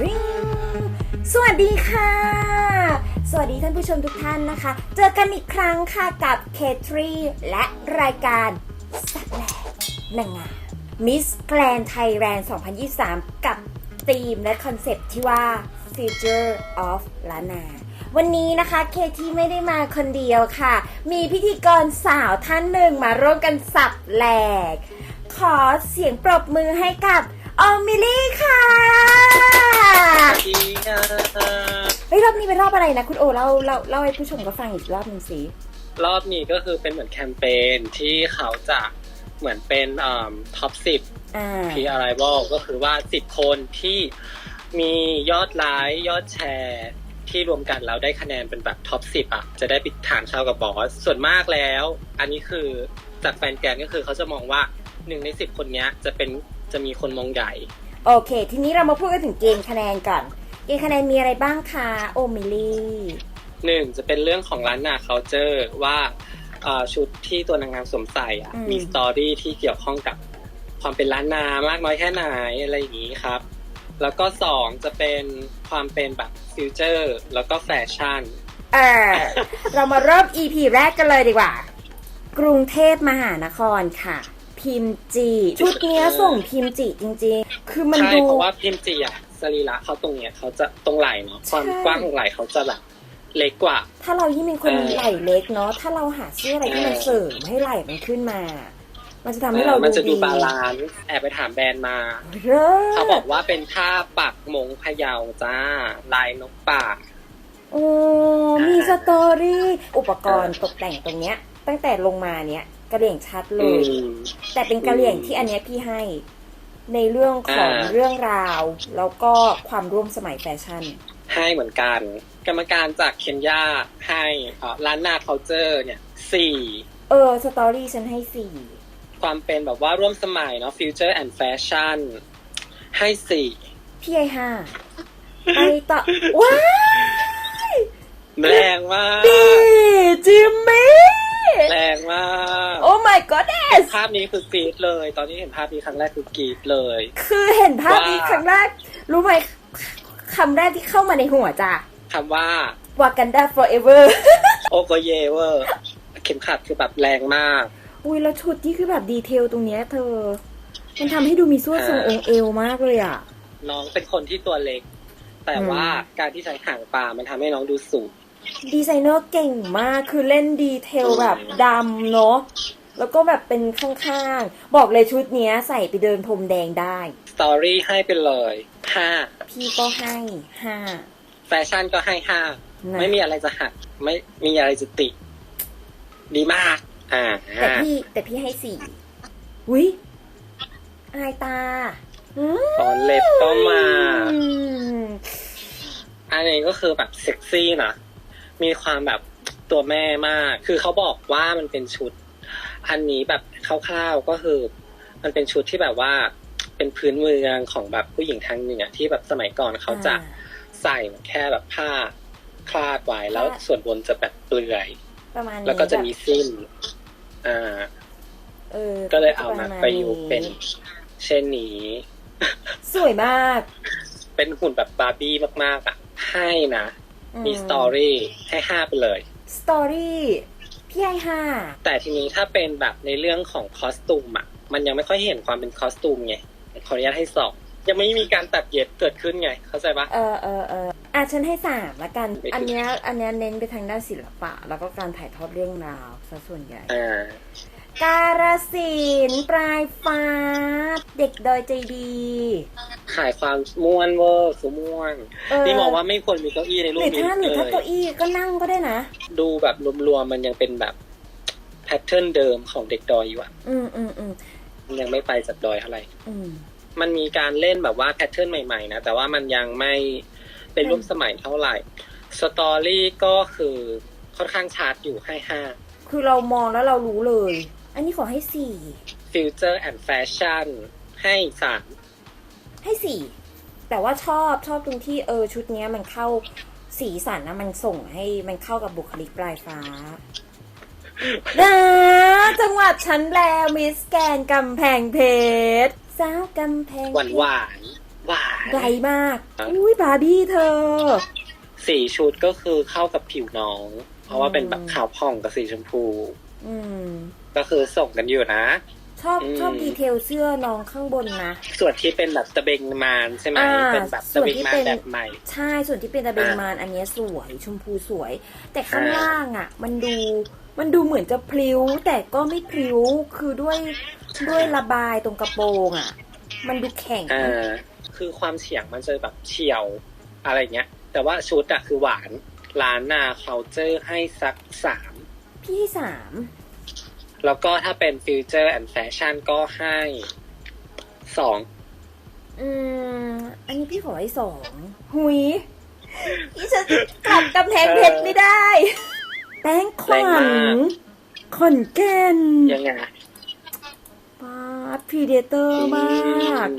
ริงสวัสดีค่ะ สวัสดีท่านผู้ชมทุกท่านนะคะ เจอกันอีกครั้งค่ะกับเคทรีและรายการสัตว์แหลกนางงามมิสแกรนไทยแลนด์2023 กับธีมและคอนเซปต์ที่ว่า Future of ล้านนาวันนี้นะคะเคที่ไม่ได้มาคนเดียวค่ะ มีพิธีกรสาวท่านหนึ่งมาร่วมกันสับแหลก ขอเสียงปรบมือให้กับ ออมมิลี่ค่ะดีอะเฮ้ยรอบนี้เป็นรอบอะไรนะคุณโอเล่าเล่าเล่าให้ผู้ชมก็ฟังอีกรอบหนึ่งสิรอบนี้ก็คือเป็นเหมือนแคมเปญที่เขาจะเหมือนเป็นท็อปสิบอ่า พีอะไรบอกก็คือว่าสิบคนที่มียอดไลค์ยอดแชร์ที่รวมกันแล้วได้คะแนนเป็นแบบท็อปสิบอะ จะได้ปิดฐานเช่ากับบอส ส่วนมากแล้ว อันนี้คือจากแฟนแกนก็คือเขาจะมองว่าหนึ่งในสิบคนเนี้ยจะเป็น จะมีคนมองใหญ่ โอเค ทีนี้เรามาพูดกันถึงเกณฑ์คะแนนก่อน เกณฑ์คะแนนมีอะไรบ้างคะโอมิลี่หนึ่งจะเป็นเรื่องของร้านนาเคาเจอร์ว่าเอ่อชุดที่ตัวนางงามสวมใส่อะอืมมีสตอรี่ที่เกี่ยวข้องกับความเป็นล้านนามากน้อยแค่ไหนอะไรอย่างนี้ครับ แล้วก็สองจะเป็นความเป็นแบบฟิวเจอร์แล้วก็แฟชั่นเออเรามาเริ่ม EP แรกกันเลยดีกว่า กรุงเทพมหานครค่ะ พิมพ์จีชุดเนี้ยส่งพิมพ์จีจริง ๆ คือมันใช่ดู เพราะว่าพิมจิอะสรีระเขาตรงเนี้ยเขาจะตรงไหล่เนาะความใช่ กว้างของไหล่เขาจะแบบเล็กกว่า ถ้าเรายิ่งเป็นคนเออไหล่เล็กเนาะถ้าเราหาเสื้ออะไรที่มันเออ เสริมให้ไหล่มันขึ้นมา มันจะทำให้เรามันจะดูดีบาลานซ์แอบไปถามแบรนด์มา เลิศเขาบอกว่าเป็นผ้าปักมงพะเยาจ้า ลายนกป่า โอ้มีสตอรี่อุปกรณ์ตกแต่งตรงเนี้ย ตั้งแต่ลงมาเนี้ย กระเหลี่ยงชัดเลอืยมแต่เป็นกระเหลี่ยงที่อันเนี้ยพี่ให้ ในเรื่องของอ่าเรื่องราว แล้วก็ความร่วมสมัยแฟชั่น ให้เหมือนกัน กรรมการจากเคนยาให้เอ่อร้านนาเคาเจอร์เนี่ยสี่เออสตอรี่ฉันให้สี่ความเป็นแบบว่าร่วมสมัยเนาะ future and fashion ให้สี่พี่ให้ห้าไปต่อว้ายแรงมากดีจิมมี่ แรงมาก โอ้ my goodness ภาพนี้คือกรีดเลย ตอนนี้เห็นภาพนี้ครั้งแรกคือกรีดเลย คือเห็นภาพนี้ว่าครั้งแรก รู้ไหมคำแรกที่เข้ามาในหัวจ้ะคำว่า Wakanda forever โอโกเยเวอร์เข็มขัดคือแบบแรงมาก อุ้ยแล้วชุดนี่คือแบบดีเทลตรงเนี้ยเธอ มันทำให้ดูมีส่วนทรงองค์เอวมากเลยอะ น้องเป็นคนที่ตัวเล็ก แต่ว่าการที่ใช้หางปลามันทำให้น้องดูสูง ดีไซเนอร์เก่งมากคือเล่นดีเทลแบบดำเนาะแล้วก็แบบเป็นข้างๆ บอกเลยชุดเนี้ยใส่ไปเดินพรมแดงได้สตอรี่ให้ไปเลยห้าพี่ก็ให้ห้าแฟชั่นก็ให้ห้านะไม่มีอะไรจะหัก ไม่มีอะไรจะติ ดีมาก อ่าแต่พี่แต่พี่ให้สี่วิอายตาอืมตอนเล็บก็มาอืมอันนี้ก็คือแบบเซ็กซี่นะ มีความแบบตัวแม่มาก คือเขาบอกว่ามันเป็นชุด อันนี้แบบคร่าวๆก็คือ มันเป็นชุดที่แบบว่าเป็นพื้นเมืองของแบบผู้หญิงทางเหนือที่แบบสมัยก่อนเขาจะใส่แค่แบบผ้าคลาดไว้แล้วส่วนบนจะแบบเปลือยประมาณนี้แล้วก็จะมีแบบสิ้น อ่าเออก็เลยเอามาปประยุกต์เป็นเช่นนี้ สวยมาก เป็นหุ่นแบบบาร์บี้มากๆอะให้นะอื มีสตอรี่ให้ห้าไปเลยสตอรี่พี่ให้ห้าแต่ทีนี้ถ้าเป็นแบบในเรื่องของคอสตูมอะ มันยังไม่ค่อยเห็นความเป็นคอสตูมไงขออนุญาตให้สองยังไม่มีการตัดเย็บเกิดขึ้นไง เข้าใจปะเออเออเอออะฉันให้สามละกันไม่ถึงอันเนี้ยอันเนี้ยเน้นไปทางด้านศิลปะ แล้วก็การถ่ายทอดเรื่องราวซะส่วนใหญ่อ่า การสินธุ์ปลายฟ้า เด็กดอยใจดีขายความม่วนเวอร์คือม่วน เออนี่มองว่าไม่ควรมีเก้าอี้ในรูหปรือนี้ถ้าหรือเลถ้ายเก้าอี้ก็นั่งก็ได้นะ ดูแบบรวมๆมันยังเป็นแบบแพทเทิร์นเดิมของเด็กดอยอยู่อะอืมอืมอืมมันยังไม่ไปจากดอยเท่าไหร่ อืม มันมีการเล่นแบบว่าแพทเทิร์นใหม่ๆนะ แต่ว่ามันยังไม่เป็นร่วมสมัยเท่าไหร่สตอรี่ก็คือค่อนข้างชาร์จอยู่ให้ห้าคือเรามองแล้วเรารู้เลย อันนี้ขอให้สี่ Future and Fashion ให้สามให้สี่แต่ว่าชอบชอบตรงที่เออชุดเนี้ยมันเข้าสีสันนะมันส่งให้มันเข้ากับบุคลิกปลายฟ้านะจังหวัดชั้นแล้วมิสแกนกำแพงเพชรสาวกำแพงหวานหวานเหวานไกลมาก อุ้ยบาร์บี้เธอ สีชุดก็คือเข้ากับผิวน้อง เพราะว่าเป็นแบบขาวผ่องกับสีชมพู อืม ก็คือส่งกันอยู่นะ ชอบอืม ชอบดีเทลเสื้อน้องข้างบนนะ ส่วนที่เป็นแบบตะเบงมานใช่ไหมอ่าเป็นแบบส่ตะวนเบงที่มาเป็นแบบใหม่ ใช่ส่วนที่เป็นตะเบงอ่ามมานอันเนี้ยสวยชมพูสวย แต่ข้างอ่า ล่างอะ มันดูมันดูเหมือนจะพลิ้ว แต่ก็ไม่พลิ้วคือด้วยด้วยระบายตรงกระโปรงอะ มันดูแข็ง อ่าคือความเฉียงมันจะแบบเฉียวอะไรเงี้ย แต่ว่าชุดอะคือหวานร้านนาเคาเจอร์ให้สักสามพี่ให้สาม แล้วก็ถ้าเป็นฟิวเจอร์แอนด์แฟชั่นก็ให้สองอืม อันนี้พี่ขอให้สองหุยพี่จะกลับกำแพงเพชรไม่ได้ แป้งขวัญขอนแก่นยังไงป้าพรีเดเตอร์มาก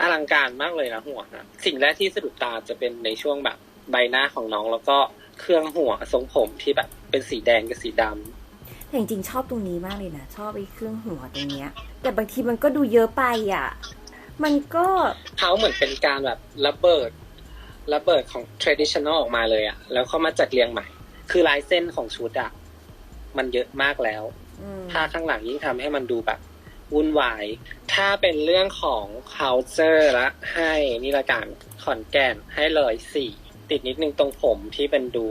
อลังการมากเลยนะหัวนะสิ่งแรกที่สะดุดตาจะเป็นในช่วงแบบ ใบหน้าของน้องแล้วก็เครื่องหัวทรงผมที่แบบ เป็นสีแดงกับสีดำ แต่จริงๆชอบตรงนี้มากเลยนะ ชอบไอ้เครื่องหัวตรงเนี้ย แต่บางทีมันก็ดูเยอะไปอะ มันก็เขาเหมือนเป็นการแบบระเบิดระเบิดของ traditional ออกมาเลยอะแล้วเขามาจัดเรียงใหม่ คือลายเส้นของชุดอะมันเยอะมากแล้วอืมถ้าข้างหลังยิ่งทำให้มันดูแบบวุ่นวาย ถ้าเป็นเรื่องของ culture ละให้นี่ละกันขอนแก่นให้เลยสี่ติดนิดนึงตรงผมที่เป็นดู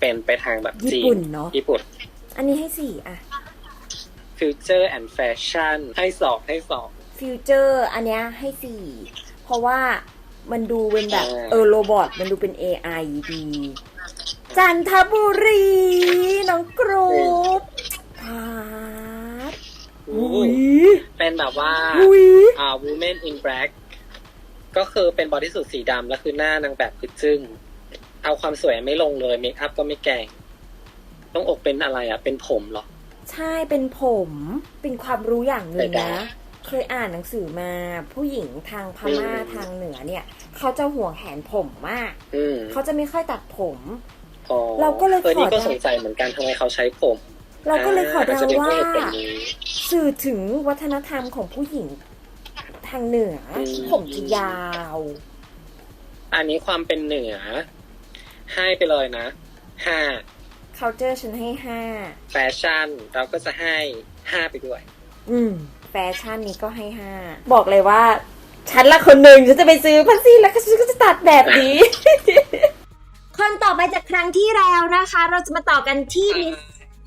เป็นไปทางแบบญี่จีปุ่นนเนาะญี่ปุ่น อันนี้ให้สี่อะ future and fashion ให้สองให้สองฟิวเจอร์อันเนี้ยให้สี่เพราะว่ามันดูเป็นแบบอ่าเออโรบอทมันดูเป็น AI ดี จันทบุรี น้องกรุ๊ปพาร์ทอู้อุ้ยเป็นแบบว่าอุ้ยอ่า women in black ก็คือเป็นบอดี้สูทสีดำแล้วคือหน้านางแบบคือจึ้ง เอาความสวยไม่ลงเลยเมคอัพก็ไม่แกง ต้องอกเป็นอะไรอะ เป็นผมเหรอ ใช่เป็นผม เป็นความรู้อย่างหนึ่งแต่ได้นะ เคยอ่านหนังสือมา ผู้หญิงทางพม่าอืมทางเหนือเนี่ย เขาจะห่วงแหนผมมากอืมเขาจะไม่ค่อยตัดผมอ๋อเราก็เลยออนี่ขอก็ได้สงสัยเหมือนกันทำไมเขาใช้ผม เราก็เลยขออาจเดาจะเป็นเพว่าราะเหตุผลนี้สื่อถึงวัฒนธรรมของผู้หญิงทางเหนืออมผมจะยาว อันนี้ความเป็นเหนือ ให้ไปเลยนะห้า culture ฉันให้ห้าแฟชั่นเราก็จะให้ห้าไปด้วย อืม แฟชั่นนี้ก็ให้ห้าบอกเลยว่า ฉันละคนหนึ่งฉันจะไปซื้อพัสซี่แล้วก็ฉันก็จะตัดแบบนี้ คนต่อไปจากครั้งที่แล้วนะคะ เราจะมาต่อกันที่มิส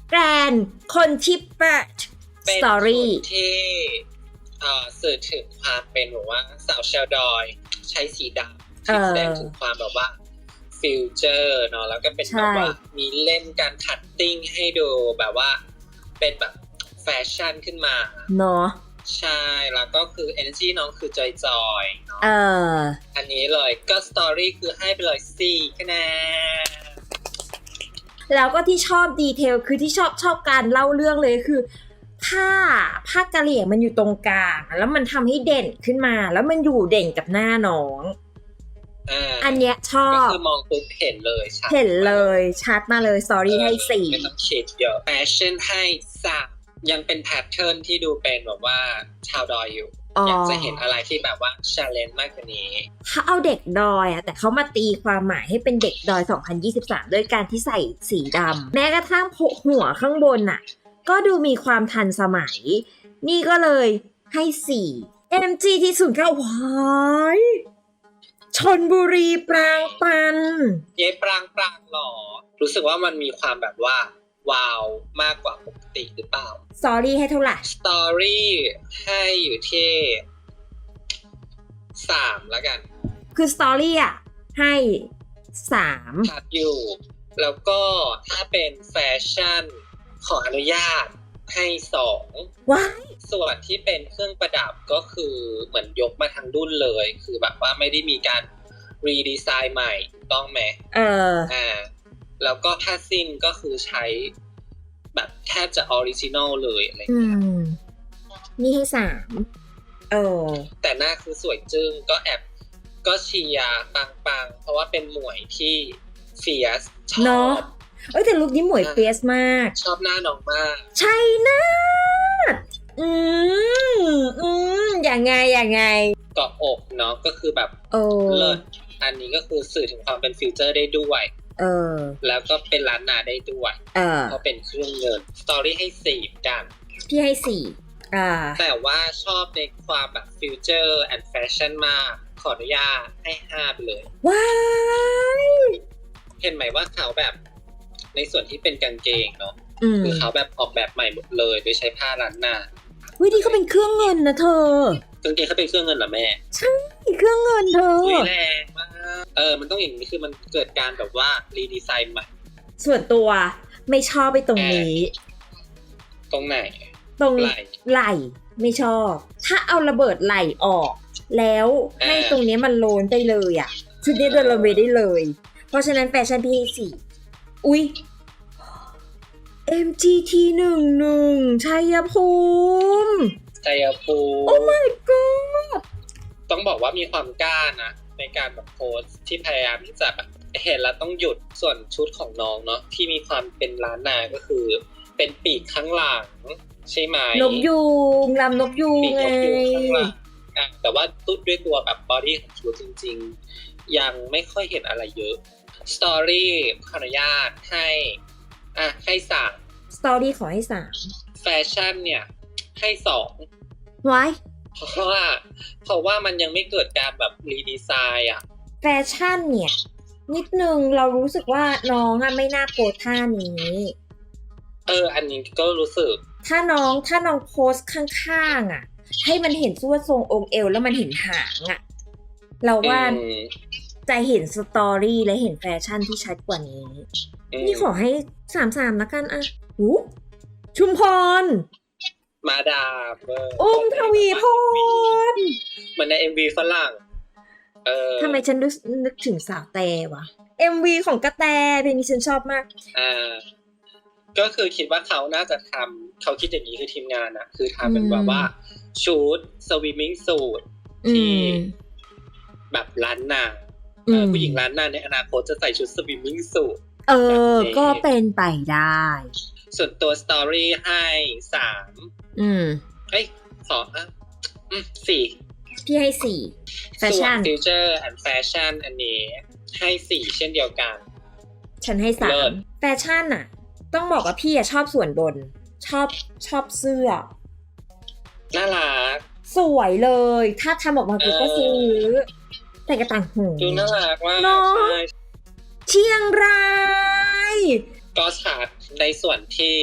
แกรนคนที่เปิดสเป็นตอรี่ชุดที่เอ่อสื่อถึงความเป็นแบบว่าสาวเชลดอย ใช้สีดำที่แสดงถึงความแบบว่า ฟิวเจอร์เนาะแล้วก็เป็นแบบว่าใช่มีเล่นการคัตติ้งให้ดูแบบว่า เป็นแบบแฟชั่นขึ้นมาเนาะใช่ แล้วก็คือ energy น้องคือจอยจอยๆเนาะเอออันนี้เลยก็สตอรี่คือให้ไปเลยสี่คะแนนแล้วก็ที่ชอบดีเทลคือที่ชอบชอบการเล่าเรื่องเลยคือผ้าผ้ากะเหรี่ยงมันอยู่ตรงกลาง แล้วมันทำให้เด่นขึ้นมา แล้วมันอยู่เด่นกับหน้าน้อง อ่าอันเนี้ยชอก็บคือมองปุ๊บเห็นเลยชัดเห็นเลยชัดมาเลยสอรี่ให้สี่ไม่ต้องคิดเยอะแฟชั่นให้สามยังเป็นแพทเทิร์นที่ดูเป็นแบบว่าชาวดอยอยู่อ๋ออยากจะเห็นอะไรที่แบบว่าชาเลนจ์มากกว่านี้เขาเอาเด็กดอยอะแต่เขามาตีความหมายให้เป็นเด็กดอย 2023 ด้วยการที่ใส่สีดำแม้กระทั่งโพกหัวข้างบนน่ะก็ดูมีความทันสมัย นี่ก็เลยให้สี่ MG ที่ศูนย์เก้าว้าย ชนบุรีปรางปัน เย้ปรางปรางหรอ รู้สึกว่ามันมีความแบบว่า ว้าวมากกว่าปกติหรือเปล่า สอรี่ให้เท่าไหร่ สตอรี่ให้อยู่ที่สามแล้วกัน คือสตอรี่อะ ให้สามชัดอยู่ แล้วก็ถ้าเป็นแฟชั่นขออนุญาต ให้สองว้ายส่วนที่เป็นเครื่องประดับก็คือเหมือนยกมาทั้งรุ่นเลย คือแบบว่าไม่ได้มีการรีดีไซน์ใหม่ถูกต้องไหมเอออ่าแล้วก็ผ้าสิ้นก็คือใช้แบบแทบจะออริจินอลเลยอะไรอืเงี้ยมนี่ให้สามเออแต่หน้าคือสวยจึ้งก็แอบก็เชียร์ปังๆเพราะว่าเป็นหมวยที่เฟียสชอเนาะบ เอ้ยแต่ลุคนี้หมวยเปียสมาก ชอบหน้าน้องมากชัยนาทอืมอืมอย่างไงอย่างไงเกาะอกเนาะก็คือแบบเออเลิศอันนี้ก็คือสื่อถึงความเป็นฟิวเจอร์ได้ด้วยเออ แล้วก็เป็นร้านนาได้ด้วยเออเพราะเป็นเครื่องเงินสตอรี่ให้สี่กันพี่ให้สี่อ่าแต่ว่าชอบในความแบบฟิวเจอร์แอนด์แฟชั่นมาก ขออนุญาตให้ห้าไปเลย ว้าย เห็นไหมว่าเขาแบบ ในส่วนที่เป็นกางเกงเนาะอืมคือเขาแบบออกแบบใหม่หมดเลยโดยใช้ผ้าล้านนาวิธีก็เป็นเครื่องเงินนะเธอกางเกงเขาเป็นเครื่องเงินเหรอแม่เครื่องเงินเธออุ้ยแรงมากเออ มันต้องอย่างนี้คือมันเกิดการแบบว่ารีดีไซน์ใหม่ส่วนตัวไม่ชอบไปตรงนี้ ตรงไหน ตรงไหล่ไหล่ไม่ชอบ ถ้าเอาระเบิดไหล่ออก แล้วให้อ่าตรงเนี้ยมันโลนไปเลยอะชุดนี้เดินระเวได้เลย เพราะฉะนั้นแฟชั่นพี่ให้สี่ อุ๊ย MGT หนึ่งหนึ่งชัยภูมิใจยภูมิโอ้ my god ต้องบอกว่ามีความกล้านะ ในการแบบโพสต์ที่พยายามที่จะแบบเห็นแล้วต้องหยุดส่วนชุดของน้องเนาะที่มีความเป็นล้านนาก็คือ เป็นปีกข้างหลัง ใช่ไหมนกยูงลำนกยูงปีกไงนกยูงข้างหลังอะแต่ว่าตุ๊ดด้วยตัวแบบบอดี้ของชุดจริง ๆ ยังไม่ค่อยเห็นอะไรเยอะ สตอรี่ขออนุญาตให้อะให้สามสตอรี่ขอให้สามแฟชั่นเนี่ย ให้สองไว้เพราะว่าเพราะว่ามันยังไม่เกิดการแบบรีดีไซน์อะ แฟชั่นเนี่ย นิดนึงเรารู้สึกว่าน้องอะไม่น่าโพสท่านี้ เออ อันนี้ก็รู้สึก ถ้าน้องถ้าน้องโพสข้างๆอะ ให้มันเห็นส่วนทรงองค์เอวแล้วมันเห็นหางอะ เราว่าอืม จะเห็นสตอรี่และเห็นแฟชั่นที่ชัดกว่านี้อืมนี่ขอให้สามสามละกันอะหูชุมพร มาดามเอออุ้มทวีพรเหมือนในเอ็มวีฝรั่งเออทำไมฉันนึกนึกถึงสาวแต่วะ MV ของกระแตเพลงนี้ฉันชอบมาก อ่า ก็คือคิดว่าเขาน่าจะทำเขาคิดอย่างนี้คือทีมงานอะคือทำเป็นอืมแบบว่าชุดสวิมมิ่งสูทอืที่มแบบล้านนาอืเออม ผู้หญิงล้านนาในอนาคตจะใส่ชุดสวิมมิ่งสูทเออแบบนี้ก็เป็นไปได้ ส่วนตัวสตอรี่ให้สามอืมเอ้ยสองอะอืมสี่พี่ให้สี่แฟชั่นฟิวเจอร์แอนด์แฟชั่นอันนี้ ให้สี่เช่นเดียวกัน ฉันให้สาเลิมศแฟชั่นอะต้องบอกว่าพี่อะชอบส่วนบน ชอบชอบเสื้อ น่ารัก สวยเลย ถ้าทำออกมากูก็เออซื้อ แต่กระต่างหูดูน่ารักมากเนอะใช่เชียงรายก็ชาร์จในส่วนที่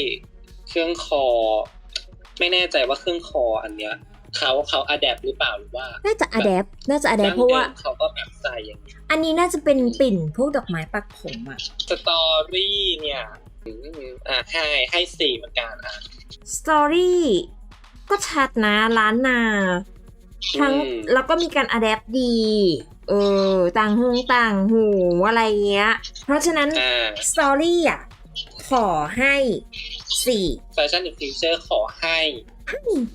เครื่องคอ ไม่แน่ใจว่าเครื่องคออันเนี้ยเขาเขาอัดแอปหรือเปล่าหรือว่า น่าจะอ d แ p น่าจะอ d แ p ดั้งเพราะว่าดิมเขาก็แบบใส่อย่างนี้อันนี้น่าจะเป็นปิ่นพวกดอกไม้ปักผมอะสตอรี่เนี่ยอืมอะให้ให้สี่เหมือนกันอะสตอรี่ก็ชัดนะล้านนา ทั้งอืมแล้วก็มีการอัดแ p ดี เออ ต่างหูต่างหูอะไรเงี้ย เพราะฉะนั้นอ่าสตอรี่อะ ขอให้สี่แฟชั่นอินฟิวเจอร์ขอให้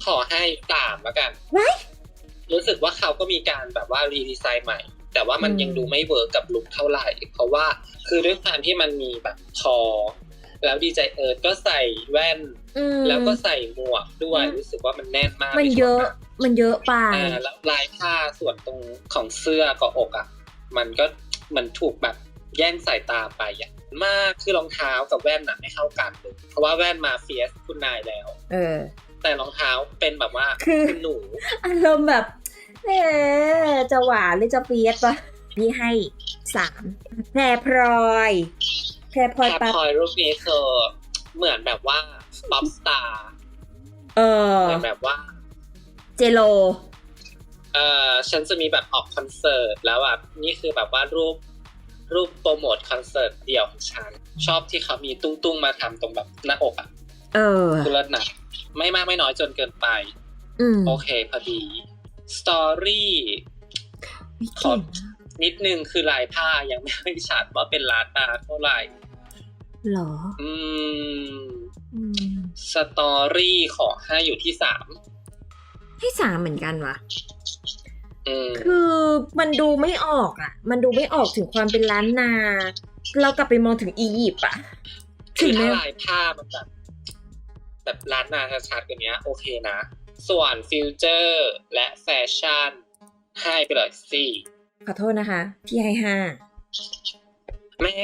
ขอให้สามแล้วกันไว้รู้สึกว่าเขาก็มีการแบบว่ารีดีไซน์ใหม่ แต่ว่ามันอืมยังดูไม่เวิร์กกับลุคเท่าไหร่ เพราะว่าคือด้วยความที่มันมีแบบคอแล้วดีใจเอิร์ธก็ใส่แว่นอืมแล้วก็ใส่หมวกด้วยอืมรู้สึกว่ามันแน่นมากมันเยอะ มันเยอะไปอ่าแล้วลายผ้าส่วนตรงของเสื้อกับอกอะ มันก็มันถูกแบบแย่งสายตาไปอะมากคือรองเท้ากับแว่นน่ะไม่เข้ากันเลยเพราะว่าแว่นมาเฟียสคุณนายแล้ว เออ แต่รองเท้าเป็นแบบว่าคือคุณหนูอารมณ์แบบเอ๊ะจะหวานหรือจะเฟียสปะนี่ให้สามแพรพลอยแพรพลอยแพรปั๊บพลอยรูปนี้คือเหมือนแบบว่าป๊อปสตาร์เออเหมือนแบบว่า เจโล เออฉันจะมีแบบออกคอนเสิร์ตแล้วแบบนี่คือแบบว่ารูปรูปโปรโมทคอนเสิร์ตเดี่ยวของฉัน ชอบที่เขามีตุ้งตุ้งๆมาทำตรงแบบหน้าอกอะเออ คือเลิศหนักไม่มากไม่น้อยจนเกินไป อืมโอเคพอดีสตอรี่วิขอเก่งนิดนึงคือลายผ้ายังไม่ค่อยชัดว่าเป็นลาตาเท่าไหร่ เหรออืม อืมสตอรี่ขอให้อยู่ที่สาม ให้สามเหมือนกันวะอืมคือมันดูไม่ออกอะ มันดูไม่ออกถึงความเป็นล้านนา เรากลับไปมองถึงอียิปต์อะคือถึงแม้ถ้าลายผ้ามันแบบแบบร้านนาชัดๆกว่านี้โอเคนะ ส่วนฟิวเจอร์และแฟชั่นให้ไปเลยสี่ขอโทษนะคะ พี่ให้ห้าแม่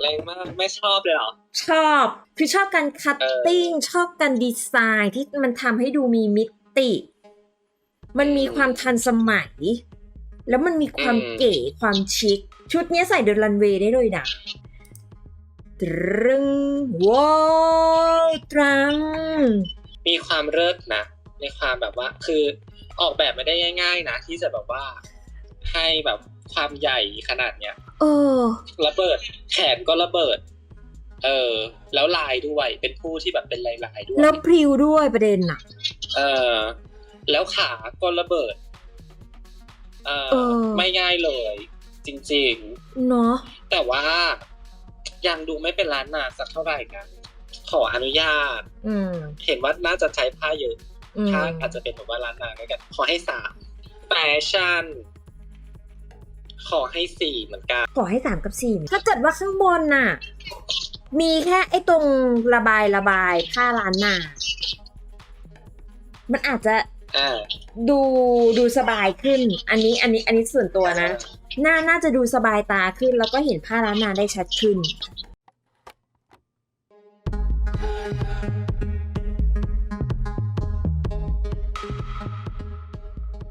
แรงมากไม่ชอบเลยเหรอ ชอบคือชอบการคัตติ้งชอบการดีไซน์ที่มันทำให้ดูมีมิติ มันมีความทันสมัย แล้วมันมีความอืมเก๋ความชิค ชุดเนี้ยใส่เดินรันเวย์ได้เลยนะตรึงว้าวตรัง มีความเลิศนะ ในความแบบว่า คือออกแบบไม่ได้ง่าย ๆ นะ ที่จะแบบว่า ให้แบบความใหญ่ขนาดเนี้ยเออระเบิด แขนก็ระเบิด เออ แล้วลายด้วยเป็นผู้ที่แบบเป็นลายลายๆด้วย แล้วพริวด้วยประเด็นน่ะ เออ แล้วขาก็ระเบิดเออเออไม่ง่ายเลย จริงเนาะๆแต่ว่ายังดูไม่เป็นร้านนาสักเท่าไหร่นะขออนุญาตอืมเห็นว่าน่าจะใช้ผ้าเยอะอืมถ้าอาจจะเป็นแบบว่าร้านนาด้วยกัน ขอให้สามแฟชั่นขอให้สี่เหมือนกันขอให้สามกับสี่ถ้าเกิดว่าข้างบนน่ะ มีแค่ไอ้ตรงระบายระบายผ้าล้านหนา มันอาจจะอ่า ดูดูสบายขึ้น อันนี้อันนี้อันนี้ส่วนตัวนะน่าน่าจะดูสบายตาขึ้น แล้วก็เห็นผ้าล้านนาได้ชัดขึ้น